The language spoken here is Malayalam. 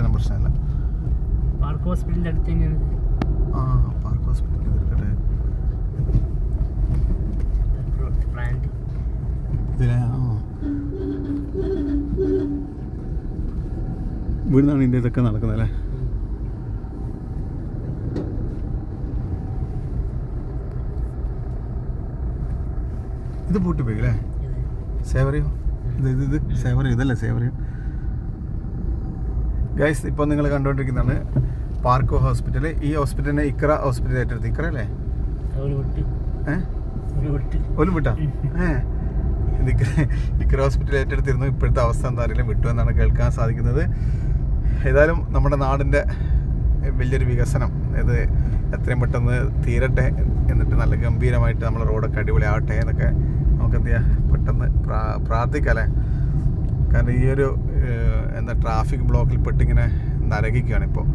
ഹോസ്പിറ്റലിനും പ്രശ്നമില്ല. പാർക്ക് ഹോസ്പിറ്റലിന്റെ അടുത്ത് തന്നെയാണ് ആ പാർക്ക് ഹോസ്പിറ്റലിൽ ആ. ഇവിടുന്നാണ് ഇതിന്റെ ഇതൊക്കെ നടക്കുന്നത് അല്ലേ? ഇത് പൂട്ടിപ്പോയി അല്ലേ? സേവറിയോ? ഇത് ഇത് ഇത്. സേവറിയോ ഇതല്ലേ സേവറിയോ? ഗൈസ് ഇപ്പോൾ നിങ്ങൾ കണ്ടുകൊണ്ടിരിക്കുന്നതാണ് പാർക്ക് ഹോസ്പിറ്റൽ ഈ ഹോസ്പിറ്റലിനെ ഇക്ര ഹോസ്പിറ്റൽ ഏറ്റെടുത്ത് ഇക്ര അല്ലേ ഒരു വിട്ട് ഏഹ് ഒരു വിട്ട് ഒരു വിട്ടാ ഏ? ഇത് ഇക്ര- ഹോസ്പിറ്റൽ ഏറ്റെടുത്തിരുന്നു ഇപ്പോഴത്തെ അവസ്ഥ എന്താ അറിയില്ല. വിട്ടു എന്നാണ് കേൾക്കാൻ സാധിക്കുന്നത്. ഏതായാലും നമ്മുടെ നാടിന്റെ വലിയൊരു വികസനം. ഇത് എത്രയും പെട്ടെന്ന് തീരട്ടെ എന്നിട്ട് നല്ല ഗംഭീരമായിട്ട് നമ്മുടെ റോഡൊക്കെ അടിപൊളിയാവട്ടെ എന്നൊക്കെ നമുക്ക് എന്ത് ചെയ്യാം? പെട്ടെന്ന് പ്രാ പ്രാർത്ഥിക്കാം അല്ലേ? കാരണം ഈ ഒരു എന്താ ട്രാഫിക് ബ്ലോക്കിൽ പെട്ടിങ്ങനെ നരകിക്കുകയാണ് ഇപ്പോൾ